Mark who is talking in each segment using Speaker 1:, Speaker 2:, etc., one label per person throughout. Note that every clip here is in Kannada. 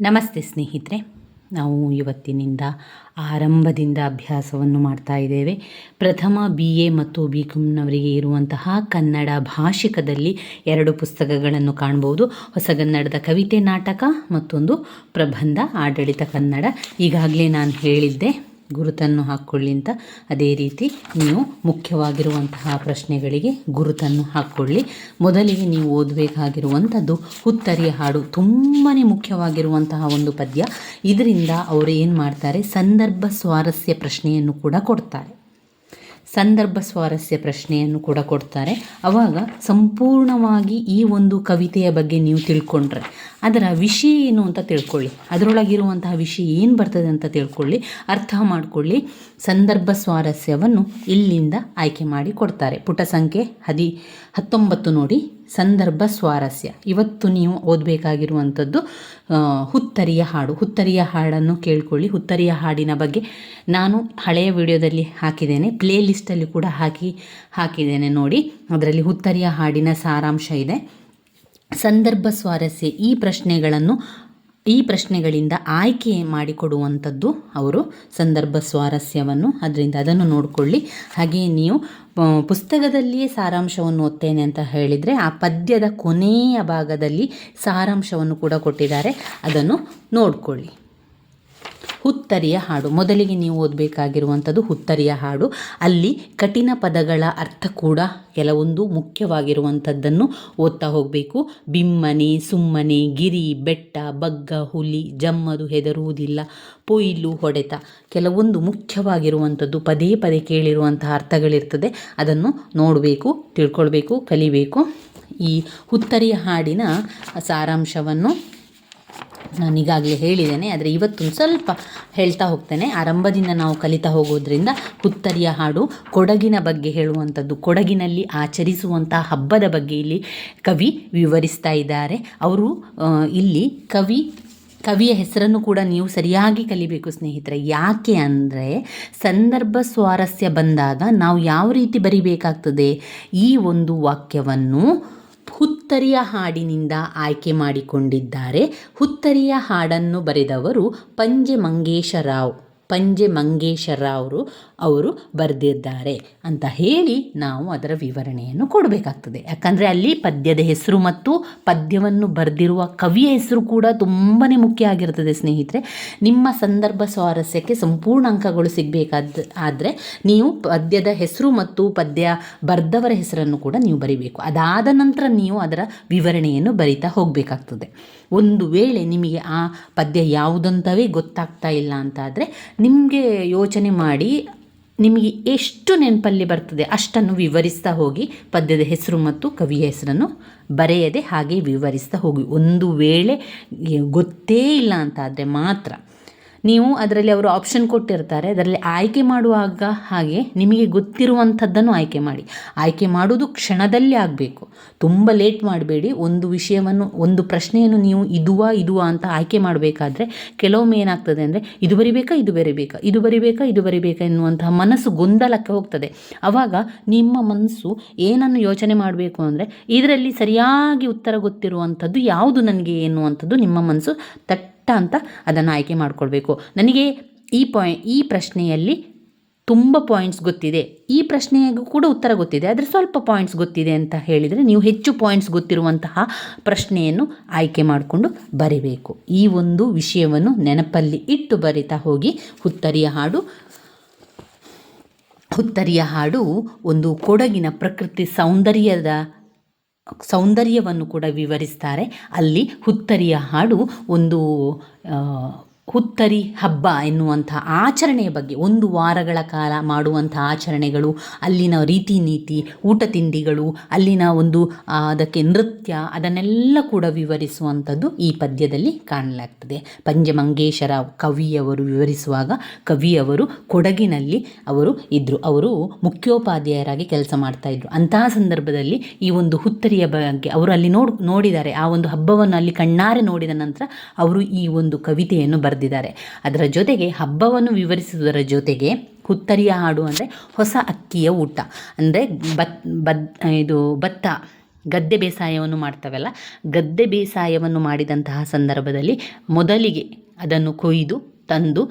Speaker 1: ನಮಸ್ತೆ ಸ್ನೇಹಿತರೆ. ನಾವು ಇವತ್ತಿನಿಂದ ಆರಂಭದಿಂದ ಅಭ್ಯಾಸವನ್ನು ಮಾಡ್ತಾ ಇದ್ದೇವೆ. ಪ್ರಥಮ ಬಿ ಎ ಮತ್ತು ಬಿ ಕಾಮ್ನವರಿಗೆ ಇರುವಂತಹ ಕನ್ನಡ ಭಾಷಿಕದಲ್ಲಿ ಎರಡು ಪುಸ್ತಕಗಳನ್ನು ಕಾಣ್ಬೋದು. ಹೊಸಗನ್ನಡದ ಕವಿತೆ ನಾಟಕ ಮತ್ತೊಂದು ಪ್ರಬಂಧ ಆಡಳಿತ ಕನ್ನಡ. ಈಗಾಗಲೇ ನಾನು ಹೇಳಿದ್ದೆ ಗುರುತನ್ನು ಹಾಕ್ಕೊಳ್ಳಿ ಅಂತ ಅದೇ ರೀತಿ ನೀವು ಮುಖ್ಯವಾಗಿರುವಂತಹ ಪ್ರಶ್ನೆಗಳಿಗೆ ಗುರುತನ್ನು ಹಾಕ್ಕೊಳ್ಳಿ ಮೊದಲಿಗೆ ನೀವು ಓದಬೇಕಾಗಿರುವಂಥದ್ದು ಹುತ್ತರಿಯ ಹಾಡು. ತುಂಬಾ ಮುಖ್ಯವಾಗಿರುವಂತಹ ಒಂದು ಪದ್ಯ. ಇದರಿಂದ ಅವರು ಏನು ಮಾಡ್ತಾರೆ? ಸಂದರ್ಭ ಸ್ವಾರಸ್ಯ ಪ್ರಶ್ನೆಯನ್ನು ಕೂಡ ಕೊಡ್ತಾರೆ. ಸಂದರ್ಭ ಸ್ವಾರಸ್ಯ ಪ್ರಶ್ನೆಯನ್ನು ಕೂಡ ಕೊಡ್ತಾರೆ. ಅವಾಗ ಸಂಪೂರ್ಣವಾಗಿ ಈ ಒಂದು ಕವಿತೆಯ ಬಗ್ಗೆ ನೀವು ತಿಳ್ಕೊಂಡ್ರೆ, ಅದರ ವಿಷಯ ಏನು ಅಂತ ತಿಳ್ಕೊಳ್ಳಿ. ಅದರೊಳಗಿರುವಂತಹ ವಿಷಯ ಏನು ಬರ್ತದೆ ಅಂತ ತಿಳ್ಕೊಳ್ಳಿ. ಅರ್ಥ ಮಾಡಿಕೊಳ್ಳಿ. ಸಂದರ್ಭ ಸ್ವಾರಸ್ಯವನ್ನು ಇಲ್ಲಿಂದ ಆಯ್ಕೆ ಮಾಡಿ ಕೊಡ್ತಾರೆ. ಪುಟ ಸಂಖ್ಯೆ ಹದಿ ಹತ್ತೊಂಬತ್ತು ನೋಡಿ, ಸಂದರ್ಭ ಸ್ವಾರಸ್ಯ. ಇವತ್ತು ನೀವು ಓದಬೇಕಾಗಿರುವಂಥದ್ದು ಹುತ್ತರಿಯ ಹಾಡು. ಹುತ್ತರಿಯ ಹಾಡನ್ನು ಕೇಳ್ಕೊಳ್ಳಿ. ಹುತ್ತರಿಯ ಹಾಡಿನ ಬಗ್ಗೆ ನಾನು ಹಳೆಯ ವಿಡಿಯೋದಲ್ಲಿ ಹಾಕಿದ್ದೇನೆ. ಪ್ಲೇ ಲಿಸ್ಟಲ್ಲಿ ಕೂಡ ಹಾಕಿ, ಹಾಕಿದ್ದೇನೆ ನೋಡಿ. ಅದರಲ್ಲಿ ಹುತ್ತರಿಯ ಹಾಡಿನ ಸಾರಾಂಶ ಇದೆ. ಸಂದರ್ಭ ಸ್ವಾರಸ್ಯ ಈ ಪ್ರಶ್ನೆಗಳನ್ನು ಈ ಪ್ರಶ್ನೆಗಳಿಂದ ಆಯ್ಕೆ ಮಾಡಿಕೊಡುವಂಥದ್ದು ಅವರು. ಸಂದರ್ಭ ಸ್ವಾರಸ್ಯವನ್ನು ಅದರಿಂದ ಅದನ್ನು ನೋಡಿಕೊಳ್ಳಿ. ಹಾಗೆಯೇ ನೀವು ಪುಸ್ತಕದಲ್ಲಿಯೇ ಸಾರಾಂಶವನ್ನು ಓದ್ತೇನೆ ಅಂತ ಹೇಳಿದರೆ ಆ ಪದ್ಯದ ಕೊನೆಯ ಭಾಗದಲ್ಲಿ ಸಾರಾಂಶವನ್ನು ಕೂಡ ಕೊಟ್ಟಿದ್ದಾರೆ. ಅದನ್ನು ನೋಡಿಕೊಳ್ಳಿ. ಹುತ್ತರಿಯ ಹಾಡು. ಮೊದಲಿಗೆ ನೀವು ಓದಬೇಕಾಗಿರುವಂಥದ್ದು ಹುತ್ತರಿಯ ಹಾಡು. ಅಲ್ಲಿ ಕಠಿಣ ಪದಗಳ ಅರ್ಥ ಕೂಡ ಕೆಲವೊಂದು ಮುಖ್ಯವಾಗಿರುವಂಥದ್ದನ್ನು ಓದ್ತಾ ಹೋಗಬೇಕು. ಬಿಮ್ಮನೆ, ಸುಮ್ಮನೆ, ಗಿರಿ, ಬೆಟ್ಟ, ಬಗ್ಗ, ಹುಲಿ ಜಮ್ಮದು ಹೆದರುವುದಿಲ್ಲ, ಪೊಯ್ಲು, ಹೊಡೆತ. ಕೆಲವೊಂದು ಮುಖ್ಯವಾಗಿರುವಂಥದ್ದು ಪದೇ ಪದೇ ಕೇಳಿರುವಂತಹ ಅರ್ಥಗಳಿರ್ತದೆ. ಅದನ್ನು ನೋಡಬೇಕು, ತಿಳ್ಕೊಳ್ಬೇಕು, ಕಲಿಬೇಕು. ಈ ಹುತ್ತರಿಯ ಹಾಡಿನ ಸಾರಾಂಶವನ್ನು ನಾನು ಈಗಾಗಲೇ ಹೇಳಿದ್ದೇನೆ, ಆದರೆ ಇವತ್ತೊಂದು ಸ್ವಲ್ಪ ಹೇಳ್ತಾ ಹೋಗ್ತೇನೆ. ಆರಂಭದಿಂದ ನಾವು ಕಲಿತಾ ಹೋಗೋದ್ರಿಂದ ಹುತ್ತರಿಯ ಹಾಡು ಕೊಡಗಿನ ಬಗ್ಗೆ ಹೇಳುವಂಥದ್ದು, ಕೊಡಗಿನಲ್ಲಿ ಆಚರಿಸುವಂಥ ಹಬ್ಬದ ಬಗ್ಗೆ ಇಲ್ಲಿ ಕವಿ ವಿವರಿಸ್ತಾ ಇದ್ದಾರೆ. ಅವರು ಇಲ್ಲಿ ಕವಿ, ಕವಿಯ ಹೆಸರನ್ನು ಕೂಡ ನೀವು ಸರಿಯಾಗಿ ಕಲಿಬೇಕು ಸ್ನೇಹಿತರೆ. ಯಾಕೆ ಅಂದರೆ ಸಂದರ್ಭ ಸ್ವಾರಸ್ಯ ಬಂದಾಗ ನಾವು ಯಾವ ರೀತಿ ಬರಿಬೇಕಾಗ್ತದೆ? ಈ ಒಂದು ವಾಕ್ಯವನ್ನು ಹುತ್ತರಿಯ ಹಾಡಿನಿಂದ ಆಯ್ಕೆ ಮಾಡಿಕೊಂಡಿದ್ದಾರೆ. ಹುತ್ತರಿಯ ಹಾಡನ್ನು ಬರೆದವರು ಪಂಜೆ ಮಂಗೇಶರಾವ್ ಪಂಜೆ ಮಂಗೇಶರ ಅವರು ಅವರು ಬರೆದಿದ್ದಾರೆ ಅಂತ ಹೇಳಿ ನಾವು ಅದರ ವಿವರಣೆಯನ್ನು ಕೊಡಬೇಕಾಗ್ತದೆ. ಯಾಕಂದರೆ ಅಲ್ಲಿ ಪದ್ಯದ ಹೆಸರು ಮತ್ತು ಪದ್ಯವನ್ನು ಬರೆದಿರುವ ಕವಿಯ ಹೆಸರು ಕೂಡ ತುಂಬಾ ಮುಖ್ಯ ಆಗಿರ್ತದೆ ಸ್ನೇಹಿತರೆ. ನಿಮ್ಮ ಸಂದರ್ಭ ಸ್ವಾರಸ್ಯಕ್ಕೆ ಸಂಪೂರ್ಣ ಅಂಕಗಳು ಸಿಗಬೇಕಾದ, ಆದರೆ ನೀವು ಪದ್ಯದ ಹೆಸರು ಮತ್ತು ಪದ್ಯ ಬರೆದವರ ಹೆಸರನ್ನು ಕೂಡ ನೀವು ಬರಿಬೇಕು. ಅದಾದ ನಂತರ ನೀವು ಅದರ ವಿವರಣೆಯನ್ನು ಬರಿತಾ ಹೋಗಬೇಕಾಗ್ತದೆ. ಒಂದು ವೇಳೆ ನಿಮಗೆ ಆ ಪದ್ಯ ಯಾವುದಂತವೇ ಗೊತ್ತಾಗ್ತಾ ಇಲ್ಲ ಅಂತಾದರೆ ನಿಮಗೆ ಯೋಚನೆ ಮಾಡಿ, ನಿಮಗೆ ಎಷ್ಟು ನೆನಪಲ್ಲಿ ಬರ್ತದೆ ಅಷ್ಟನ್ನು ವಿವರಿಸ್ತಾ ಹೋಗಿ, ಪದ್ಯದ ಹೆಸರು ಮತ್ತು ಕವಿಯ ಹೆಸರನ್ನು ಬರೆಯದೆ ಹಾಗೆ ವಿವರಿಸ್ತಾ ಹೋಗಿ. ಒಂದು ವೇಳೆ ಗೊತ್ತೇ ಇಲ್ಲ ಅಂತಾದರೆ ಮಾತ್ರ ನೀವು ಅದರಲ್ಲಿ ಅವರು ಆಪ್ಷನ್ ಕೊಟ್ಟಿರ್ತಾರೆ. ಅದರಲ್ಲಿ ಆಯ್ಕೆ ಮಾಡುವಾಗ ಹಾಗೆ ನಿಮಗೆ ಗೊತ್ತಿರುವಂಥದ್ದನ್ನು ಆಯ್ಕೆ ಮಾಡಿ. ಆಯ್ಕೆ ಮಾಡುವುದು ಕ್ಷಣದಲ್ಲಿ ಆಗಬೇಕು. ತುಂಬ ಲೇಟ್ ಮಾಡಬೇಡಿ. ಒಂದು ವಿಷಯವನ್ನು, ಒಂದು ಪ್ರಶ್ನೆಯನ್ನು ನೀವು ಇದುವಾ ಇದುವಾ ಅಂತ ಆಯ್ಕೆ ಮಾಡಬೇಕಾದ್ರೆ ಕೆಲವೊಮ್ಮೆ ಏನಾಗ್ತದೆ ಅಂದರೆ ಇದು ಬರಿಬೇಕಾ ಇದು ಬರಿಬೇಕಾ ಇದು ಬರಿಬೇಕಾ ಇದು ಬರಿಬೇಕಾ ಎನ್ನುವಂತಹ ಮನಸ್ಸು ಗೊಂದಲಕ್ಕೆ ಹೋಗ್ತದೆ. ಆವಾಗ ನಿಮ್ಮ ಮನಸ್ಸು ಏನನ್ನು ಯೋಚನೆ ಮಾಡಬೇಕು ಅಂದರೆ ಇದರಲ್ಲಿ ಸರಿಯಾಗಿ ಉತ್ತರ ಗೊತ್ತಿರುವಂಥದ್ದು ಯಾವುದು ನನಗೆ ಎನ್ನುವಂಥದ್ದು ನಿಮ್ಮ ಮನಸ್ಸು ತಟ್ ಅಂತ ಅದನ್ನು ಆಯ್ಕೆ ಮಾಡಿಕೊಳ್ಬೇಕು. ನನಗೆ ಈ ಪಾಯ್ ಈ ಪ್ರಶ್ನೆಯಲ್ಲಿ ತುಂಬ ಪಾಯಿಂಟ್ಸ್ ಗೊತ್ತಿದೆ. ಈ ಪ್ರಶ್ನೆಗೂ ಕೂಡ ಉತ್ತರ ಗೊತ್ತಿದೆ. ಆದರೆ ಸ್ವಲ್ಪ ಪಾಯಿಂಟ್ಸ್ ಗೊತ್ತಿದೆ ಅಂತ ಹೇಳಿದರೆ ನೀವು ಹೆಚ್ಚು ಪಾಯಿಂಟ್ಸ್ ಗೊತ್ತಿರುವಂತಹ ಪ್ರಶ್ನೆಯನ್ನು ಆಯ್ಕೆ ಮಾಡಿಕೊಂಡು ಬರಿಬೇಕು. ಈ ಒಂದು ವಿಷಯವನ್ನು ನೆನಪಲ್ಲಿ ಇಟ್ಟು ಬರಿತಾ ಹೋಗಿ ಹುತ್ತರಿಯ ಹಾಡು ಹುತ್ತರಿಯ ಹಾಡು ಒಂದು ಕೊಡಗಿನ ಪ್ರಕೃತಿ ಸೌಂದರ್ಯದ ಸೌಂದರ್ಯವನ್ನು ಕೂಡ ವಿವರಿಸ್ತಾರೆ. ಅಲ್ಲಿ ಹುತ್ತರಿಯ ಹಾಡು ಒಂದು ಹುತ್ತರಿ ಹಬ್ಬ ಎನ್ನುವಂಥ ಆಚರಣೆಯ ಬಗ್ಗೆ ಒಂದು ವಾರಗಳ ಕಾಲ ಮಾಡುವಂಥ ಆಚರಣೆಗಳು, ಅಲ್ಲಿನ ರೀತಿ ನೀತಿ ಊಟ ತಿಂಡಿಗಳು ಅಲ್ಲಿನ ಒಂದು ಅದಕ್ಕೆ ನೃತ್ಯ, ಅದನ್ನೆಲ್ಲ ಕೂಡ ವಿವರಿಸುವಂಥದ್ದು ಈ ಪದ್ಯದಲ್ಲಿ ಕಾಣಲಾಗ್ತದೆ. ಪಂಜಮಂಗೇಶರ ಕವಿಯವರು ವಿವರಿಸುವಾಗ ಕವಿಯವರು ಕೊಡಗಿನಲ್ಲಿ ಅವರು ಇದ್ದರು ಅವರು ಮುಖ್ಯೋಪಾಧ್ಯಾಯರಾಗಿ ಕೆಲಸ ಮಾಡ್ತಾಯಿದ್ರು ಅಂತಹ ಸಂದರ್ಭದಲ್ಲಿ ಈ ಒಂದು ಹುತ್ತರಿಯ ಬಗ್ಗೆ ಅವರು ಅಲ್ಲಿ ನೋಡ್, ನೋಡಿದ್ದಾರೆ. ಆ ಒಂದು ಹಬ್ಬವನ್ನು ಅಲ್ಲಿ ಕಣ್ಣಾರೆ ನೋಡಿದ ನಂತರ ಅವರು ಈ ಒಂದು ಕವಿತೆಯನ್ನು ಬರೆದಿದ್ದಾರೆ. ಅದರ ಜೊತೆಗೆ ಹಬ್ಬವನ್ನು ವಿವರಿಸುವುದರ ಜೊತೆಗೆ ಹುತ್ತರಿಯ ಹಾಡು ಅಂದರೆ ಹೊಸ ಅಕ್ಕಿಯ ಊಟ. ಅಂದರೆ ಬತ್, ಬದ್, ಇದು ಭತ್ತ, ಗದ್ದೆ ಬೇಸಾಯವನ್ನು ಮಾಡ್ತವಲ್ಲ, ಗದ್ದೆ ಬೇಸಾಯವನ್ನು ಮಾಡಿದಂತಹ ಸಂದರ್ಭದಲ್ಲಿ ಮೊದಲಿಗೆ ಅದನ್ನು ಕೊಯ್ದು ತಂದು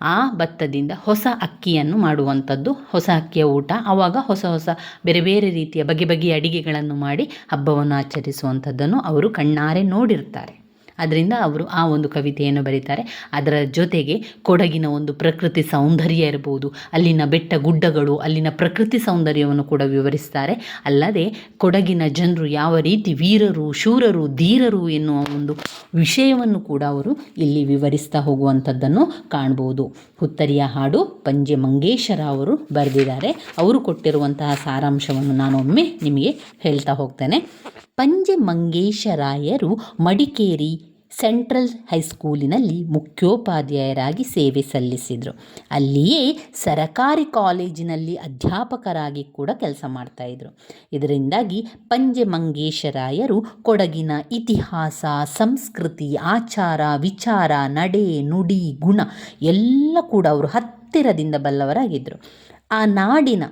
Speaker 1: ಆ ಭತ್ತದಿಂದ ಹೊಸ ಅಕ್ಕಿಯನ್ನು ಮಾಡುವಂಥದ್ದು ಹೊಸ ಅಕ್ಕಿಯ ಊಟ. ಆವಾಗ ಹೊಸ ಹೊಸ ಬೇರೆ ಬೇರೆ ರೀತಿಯ ಬಗೆ ಬಗೆಯ ಅಡಿಗೆಗಳನ್ನು ಮಾಡಿ ಹಬ್ಬವನ್ನು ಆಚರಿಸುವಂಥದ್ದನ್ನು ಅವರು ಕಣ್ಣಾರೆ ನೋಡಿರ್ತಾರೆ ಅದರಿಂದ ಅವರು ಆ ಒಂದು ಕವಿತೆಯನ್ನು ಬರೀತಾರೆ. ಅದರ ಜೊತೆಗೆ ಕೊಡಗಿನ ಒಂದು ಪ್ರಕೃತಿ ಸೌಂದರ್ಯ ಇರಬಹುದು ಅಲ್ಲಿನ ಬೆಟ್ಟ ಗುಡ್ಡಗಳು, ಅಲ್ಲಿನ ಪ್ರಕೃತಿ ಸೌಂದರ್ಯವನ್ನು ಕೂಡ ವಿವರಿಸ್ತಾರೆ. ಅಲ್ಲದೆ ಕೊಡಗಿನ ಜನರು ಯಾವ ರೀತಿ ವೀರರು, ಶೂರರು, ಧೀರರು ಎನ್ನುವ ಒಂದು ವಿಷಯವನ್ನು ಕೂಡ ಅವರು ಇಲ್ಲಿ ವಿವರಿಸ್ತಾ ಹೋಗುವಂಥದ್ದನ್ನು ಕಾಣ್ಬೋದು. ಹುತ್ತರಿಯ ಹಾಡು ಪಂಜೆ ಮಂಗೇಶರ ಅವರು ಬರೆದಿದ್ದಾರೆ. ಅವರು ಕೊಟ್ಟಿರುವಂತಹ ಸಾರಾಂಶವನ್ನು ನಾನೊಮ್ಮೆ ನಿಮಗೆ ಹೇಳ್ತಾ ಹೋಗ್ತೇನೆ. ಪಂಜೆ ಮಂಗೇಶರಾಯರು ಮಡಿಕೇರಿ ಸೆಂಟ್ರಲ್ ಹೈಸ್ಕೂಲಿನಲ್ಲಿ ಮುಖ್ಯೋಪಾಧ್ಯಾಯರಾಗಿ ಸೇವೆ ಸಲ್ಲಿಸಿದರು. ಅಲ್ಲಿಯೇ ಸರಕಾರಿ ಕಾಲೇಜಿನಲ್ಲಿ ಅಧ್ಯಾಪಕರಾಗಿ ಕೂಡ ಕೆಲಸ ಮಾಡ್ತಾಯಿದ್ರು ಇದರಿಂದಾಗಿ ಪಂಜೆ ಮಂಗೇಶರಾಯರು ಕೊಡಗಿನ ಇತಿಹಾಸ, ಸಂಸ್ಕೃತಿ, ಆಚಾರ, ವಿಚಾರ, ನಡೆ, ನುಡಿ, ಗುಣ ಎಲ್ಲ ಕೂಡ ಅವರು ಹತ್ತಿರದಿಂದ ಬಲ್ಲವರಾಗಿದ್ದರು ಆ ನಾಡಿನ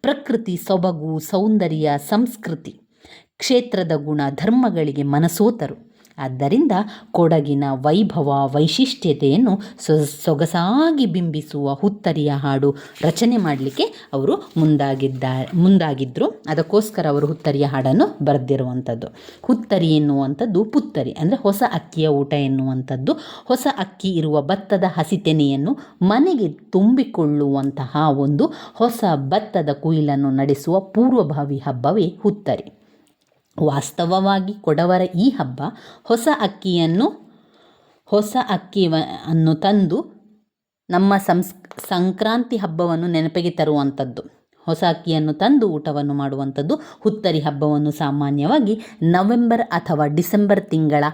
Speaker 1: ಪ್ರಕೃತಿ ಸೊಬಗು, ಸೌಂದರ್ಯ, ಸಂಸ್ಕೃತಿ ಕ್ಷೇತ್ರದ ಗುಣ, ಧರ್ಮಗಳಿಗೆ ಮನಸೋತರು. ಆದ್ದರಿಂದ ಕೊಡಗಿನ ವೈಭವ, ವೈಶಿಷ್ಟ್ಯತೆಯನ್ನು ಸೊಗಸಾಗಿ ಬಿಂಬಿಸುವ ಹುತ್ತರಿಯ ಹಾಡು ರಚನೆ ಮಾಡಲಿಕ್ಕೆ ಅವರು ಮುಂದಾಗಿದ್ದ ಮುಂದಾಗಿದ್ದರು ಅದಕ್ಕೋಸ್ಕರ ಅವರು ಹುತ್ತರಿಯ ಹಾಡನ್ನು ಬರೆದಿರುವಂಥದ್ದು. ಹುತ್ತರಿ ಎನ್ನುವಂಥದ್ದು ಪುತ್ತರಿ, ಅಂದರೆ ಹೊಸ ಅಕ್ಕಿಯ ಊಟ ಎನ್ನುವಂಥದ್ದು. ಹೊಸ ಅಕ್ಕಿ ಇರುವ ಭತ್ತದ ಹಸಿತೆನೆಯನ್ನು ಮನೆಗೆ ತುಂಬಿಕೊಳ್ಳುವಂತಹ ಒಂದು ಹೊಸ ಭತ್ತದ ಕುಯಿಲನ್ನು ನಡೆಸುವ ಪೂರ್ವಭಾವಿ ಹಬ್ಬವೇ ಹುತ್ತರಿ. ವಾಸ್ತವವಾಗಿ ಕೊಡವರ ಈ ಹಬ್ಬ ಹೊಸ ಅಕ್ಕಿಯನ್ನು ಹೊಸ ಅಕ್ಕಿಯನ್ನು ತಂದು ನಮ್ಮ ಸಂಸ್, ಸಂಕ್ರಾಂತಿ ಹಬ್ಬವನ್ನು ನೆನಪಿಗೆ ತರುವಂಥದ್ದು. ಹೊಸ ಅಕ್ಕಿಯನ್ನು ತಂದು ಊಟವನ್ನು ಮಾಡುವಂಥದ್ದು. ಹುತ್ತರಿ ಹಬ್ಬವನ್ನು ಸಾಮಾನ್ಯವಾಗಿ ನವೆಂಬರ್ ಅಥವಾ ಡಿಸೆಂಬರ್ ತಿಂಗಳ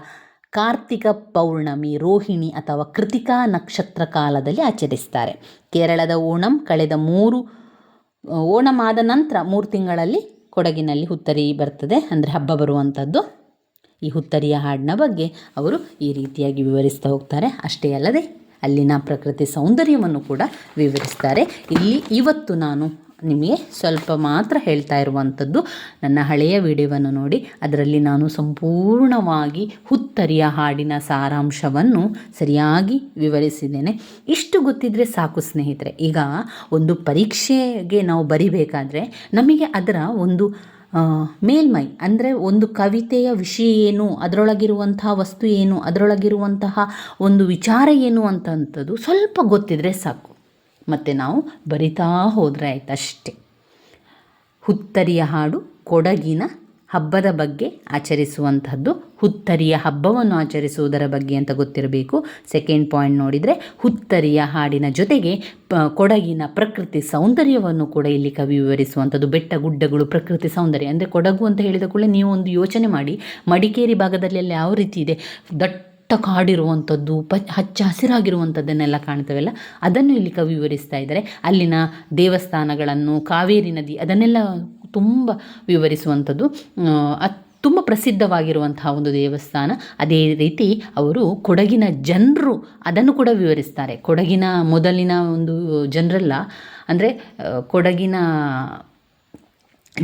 Speaker 1: ಕಾರ್ತಿಕ ಪೌರ್ಣಮಿ, ರೋಹಿಣಿ ಅಥವಾ ಕೃತಿಕಾ ನಕ್ಷತ್ರ ಕಾಲದಲ್ಲಿ ಆಚರಿಸ್ತಾರೆ. ಕೇರಳದ ಓಣಂ ಕಳೆದ ಮೂರು, ಓಣಂ ಆದ ನಂತರ ಮೂರು ತಿಂಗಳಲ್ಲಿ ಕೊಡಗಿನಲ್ಲಿ ಹುತ್ತರಿ ಬರ್ತದೆ. ಅಂದರೆ ಹಬ್ಬ ಬರುವಂಥದ್ದು ಈ ಹುತ್ತರಿಯ ಹಾಡಿನ ಬಗ್ಗೆ ಅವರು ಈ ರೀತಿಯಾಗಿ ವಿವರಿಸ್ತಾ ಹೋಗ್ತಾರೆ. ಅಷ್ಟೇ ಅಲ್ಲದೆ ಅಲ್ಲಿನ ಪ್ರಕೃತಿ ಸೌಂದರ್ಯವನ್ನು ಕೂಡ ವಿವರಿಸ್ತಾರೆ. ಇಲ್ಲಿ ಇವತ್ತು ನಾನು ನಿಮಗೆ ಸ್ವಲ್ಪ ಮಾತ್ರ ಹೇಳ್ತಾ ಇರುವಂಥದ್ದು. ನನ್ನ ಹಳೆಯ ವಿಡಿಯೋವನ್ನು ನೋಡಿ, ಅದರಲ್ಲಿ ನಾನು ಸಂಪೂರ್ಣವಾಗಿ ಹುತ್ತರಿಯ ಹಾಡಿನ ಸಾರಾಂಶವನ್ನು ಸರಿಯಾಗಿ ವಿವರಿಸಿದ್ದೇನೆ. ಇಷ್ಟು ಗೊತ್ತಿದ್ದರೆ ಸಾಕು ಸ್ನೇಹಿತರೆ. ಈಗ ಒಂದು ಪರೀಕ್ಷೆಗೆ ನಾವು ಬರಿಬೇಕಾದ್ರೆ ನಮಗೆ ಅದರ ಒಂದು ಮೇಲ್ಮೈ, ಅಂದರೆ ಒಂದು ಕವಿತೆಯ ವಿಷಯ ಏನು, ಅದರೊಳಗಿರುವಂತಹ ವಸ್ತು ಏನು, ಅದರೊಳಗಿರುವಂತಹ ಒಂದು ವಿಚಾರ ಏನು ಅಂತಂಥದ್ದು ಸ್ವಲ್ಪ ಗೊತ್ತಿದ್ರೆ ಸಾಕು. ಮತ್ತು ನಾವು ಬರಿತಾ ಹೋದರೆ ಆಯ್ತು ಅಷ್ಟೇ ಹುತ್ತರಿಯ ಹಾಡು ಕೊಡಗಿನ ಹಬ್ಬದ ಬಗ್ಗೆ ಆಚರಿಸುವಂಥದ್ದು, ಹುತ್ತರಿಯ ಹಬ್ಬವನ್ನು ಆಚರಿಸುವುದರ ಬಗ್ಗೆ ಅಂತ ಗೊತ್ತಿರಬೇಕು. ಸೆಕೆಂಡ್ ಪಾಯಿಂಟ್ ನೋಡಿದರೆ ಹುತ್ತರಿಯ ಹಾಡಿನ ಜೊತೆಗೆ ಕೊಡಗಿನ ಪ್ರಕೃತಿ ಸೌಂದರ್ಯವನ್ನು ಕೂಡ ಇಲ್ಲಿ ಕವಿ ವಿವರಿಸುವಂಥದ್ದು, ಬೆಟ್ಟ ಗುಡ್ಡಗಳು ಪ್ರಕೃತಿ ಸೌಂದರ್ಯ. ಅಂದರೆ ಕೊಡಗು ಅಂತ ಹೇಳಿದ ಕೂಡಲೇ ನೀವು ಒಂದು ಯೋಚನೆ ಮಾಡಿ, ಮಡಿಕೇರಿ ಭಾಗದಲ್ಲೆಲ್ಲ ಯಾವ ರೀತಿ ಇದೆ? ದಟ್ಟ ಕಾಡಿರುವಂಥದ್ದು, ಪ, ಹಚ್ಚ ಹಸಿರಾಗಿರುವಂಥದ್ದನ್ನೆಲ್ಲ ಕಾಣ್ತೇವಲ್ಲ? ಅದನ್ನು ಇಲ್ಲಿ ಕವಿ ವಿವರಿಸ್ತಾ ಇದ್ದಾರೆ. ಅಲ್ಲಿನ ದೇವಸ್ಥಾನಗಳನ್ನು, ಕಾವೇರಿ ನದಿ, ಅದನ್ನೆಲ್ಲ ತುಂಬ ವಿವರಿಸುವಂಥದ್ದು. ತುಂಬ ಪ್ರಸಿದ್ಧವಾಗಿರುವಂತಹ ಒಂದು ದೇವಸ್ಥಾನ. ಅದೇ ರೀತಿ ಅವರು ಕೊಡಗಿನ ಜನರು ಅದನ್ನು ಕೂಡ ವಿವರಿಸ್ತಾರೆ. ಕೊಡಗಿನ ಮೊದಲಿನ ಒಂದು ಜನರೆಲ್ಲ. ಅಂದರೆ ಕೊಡಗಿನ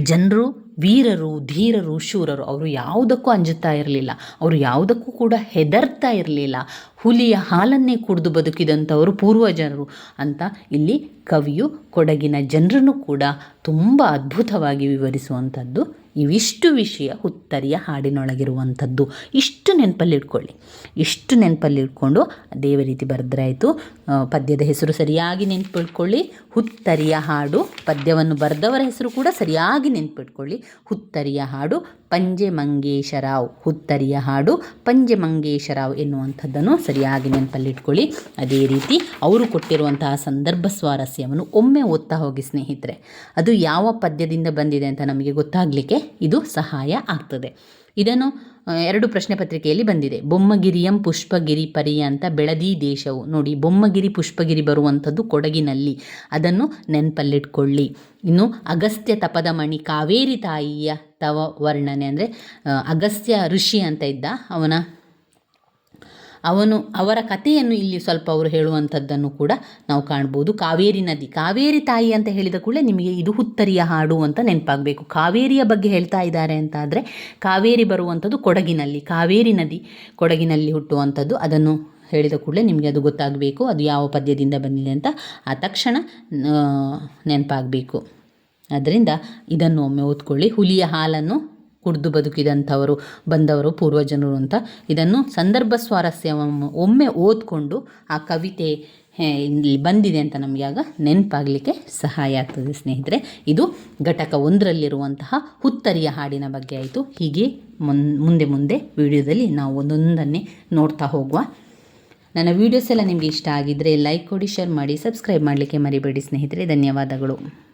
Speaker 1: ಜನರು ವೀರರು, ಧೀರರು, ಶೂರರು ಅವರು ಯಾವುದಕ್ಕೂ ಅಂಜುತ್ತಾ ಇರಲಿಲ್ಲ. ಅವರು ಯಾವುದಕ್ಕೂ ಕೂಡ ಹೆದರ್ತಾ ಇರಲಿಲ್ಲ. ಹುಲಿಯ ಹಾಲನ್ನೇ ಕುಡಿದು ಬದುಕಿದಂಥವರು ಪೂರ್ವಜರು ಅಂತ ಇಲ್ಲಿ ಕವಿಯು, ಕೊಡಗಿನ ಜನರನ್ನು ಕೂಡ ತುಂಬ ಅದ್ಭುತವಾಗಿ ವಿವರಿಸುವಂಥದ್ದು. ಇವಿಷ್ಟು ವಿಷಯ ಹುತ್ತರಿಯ ಹಾಡಿನೊಳಗಿರುವಂಥದ್ದು. ಇಷ್ಟು ನೆನಪಲ್ಲಿ ಇಟ್ಕೊಳ್ಳಿ ಇಷ್ಟು ನೆನಪಲ್ಲಿ ಇಟ್ಕೊಂಡು ಅದೇ ರೀತಿ ಬರೆದ್ರಾಯಿತು. ಪದ್ಯದ ಹೆಸರು ಸರಿಯಾಗಿ ನೆನಪಿಟ್ಕೊಳ್ಳಿ. ಹುತ್ತರಿಯ ಹಾಡು, ಪದ್ಯವನ್ನು ಬರೆದವರ ಹೆಸರು ಕೂಡ ಸರಿಯಾಗಿ ನೆನಪಿಟ್ಕೊಳ್ಳಿ. ಹುತ್ತರಿಯ ಹಾಡು ಪಂಜೆ ಮಂಗೇಶರಾವ್ ಹುತ್ತರಿಯ ಹಾಡು ಪಂಜೆ ಮಂಗೇಶರಾವ್ ಎನ್ನುವಂಥದ್ದನ್ನು ಸರಿಯಾಗಿ ನೆನಪಲ್ಲಿಟ್ಕೊಳ್ಳಿ. ಅದೇ ರೀತಿ ಅವರು ಕೊಟ್ಟಿರುವಂತಹ ಸಂದರ್ಭ ಸ್ವಾರಸ್ಯವನ್ನು ಒಮ್ಮೆ ಓದ್ತಾ ಹೋಗಿ ಸ್ನೇಹಿತರೆ. ಅದು ಯಾವ ಪದ್ಯದಿಂದ ಬಂದಿದೆ ಅಂತ ನಮಗೆ ಗೊತ್ತಾಗಲಿಕ್ಕೆ ಇದು ಸಹಾಯ ಆಗ್ತದೆ. ಇದನ್ನು ಎರಡು ಪ್ರಶ್ನೆ ಪತ್ರಿಕೆಯಲ್ಲಿ ಬಂದಿದೆ. ಬೊಮ್ಮಗಿರಿಯಂ ಪುಷ್ಪಗಿರಿ ಪರಿ ಅಂತ ಬೆಳದಿ ದೇಶವು. ನೋಡಿ, ಬೊಮ್ಮಗಿರಿ ಪುಷ್ಪಗಿರಿ ಬರುವಂಥದ್ದು ಕೊಡಗಿನಲ್ಲಿ. ಅದನ್ನು ನೆನಪಲ್ಲಿಟ್ಕೊಳ್ಳಿ. ಇನ್ನು ಅಗಸ್ತ್ಯ ತಪದ ಮಣಿ ಕಾವೇರಿ ತಾಯಿಯ ತವ ವರ್ಣನೆ ಅಂದರೆ ಅಗಸ್ತ್ಯ ಋಷಿ ಅಂತ ಇದ್ದ ಅವನ ಅವನು, ಅವರ ಕಥೆಯನ್ನು ಇಲ್ಲಿ ಸ್ವಲ್ಪ ಅವರು ಹೇಳುವಂಥದ್ದನ್ನು ಕೂಡ ನಾವು ಕಾಣ್ಬೋದು. ಕಾವೇರಿ ನದಿ. ಕಾವೇರಿ ತಾಯಿ ಅಂತ ಹೇಳಿದ ಕೂಡಲೇ ನಿಮಗೆ ಇದು ಹುತ್ತರಿಯ ಹಾಡು ಅಂತ ನೆನಪಾಗಬೇಕು. ಕಾವೇರಿಯ ಬಗ್ಗೆ ಹೇಳ್ತಾ ಇದ್ದಾರೆ ಅಂತಾದರೆ ಕಾವೇರಿ ಬರುವಂಥದ್ದು ಕೊಡಗಿನಲ್ಲಿ. ಕಾವೇರಿ ನದಿ ಕೊಡಗಿನಲ್ಲಿ ಹುಟ್ಟುವಂಥದ್ದು. ಅದನ್ನು ಹೇಳಿದ ಕೂಡಲೇ ನಿಮಗೆ ಅದು ಗೊತ್ತಾಗಬೇಕು. ಅದು ಯಾವ ಪದ್ಯದಿಂದ ಬಂದಿದೆ ಅಂತ ಆ ತಕ್ಷಣ ನೆನಪಾಗಬೇಕು. ಅದರಿಂದ ಇದನ್ನು ಒಮ್ಮೆ ಓದ್ಕೊಳ್ಳಿ. ಹುಲಿಯ ಹಾಲನ್ನು ಕುಡಿದು ಬದುಕಿದಂಥವರು, ಬಂದವರು, ಪೂರ್ವಜನರು ಅಂತ. ಇದನ್ನು ಸಂದರ್ಭ ಸ್ವಾರಸ್ಯ ಒಮ್ಮೆ ಓದ್ಕೊಂಡು ಆ ಕವಿತೆ ಇಲ್ಲಿ ಬಂದಿದೆ ಅಂತ ನಮಗೆ ಆಗ ನೆನಪಾಗಲಿಕ್ಕೆ ಸಹಾಯ ಆಗ್ತದೆ ಸ್ನೇಹಿತರೆ. ಇದು ಘಟಕ ಒಂದರಲ್ಲಿರುವಂತಹ ಹುತ್ತರಿಯ ಹಾಡಿನ ಬಗ್ಗೆ ಆಯಿತು. ಹೀಗೆ ಮುಂದೆ ಮುಂದೆ ವಿಡಿಯೋದಲ್ಲಿ ನಾವು ಒಂದೊಂದನ್ನೇ ನೋಡ್ತಾ ಹೋಗುವ. ನನ್ನ ವೀಡಿಯೋಸ್ ಎಲ್ಲ ನಿಮಗೆ ಇಷ್ಟ ಆಗಿದ್ದರೆ ಲೈಕ್ ಕೊಡಿ, ಶೇರ್ ಮಾಡಿ, ಸಬ್ಸ್ಕ್ರೈಬ್ ಮಾಡಲಿಕ್ಕೆ ಮರಿಬೇಡಿ ಸ್ನೇಹಿತರೆ. ಧನ್ಯವಾದಗಳು.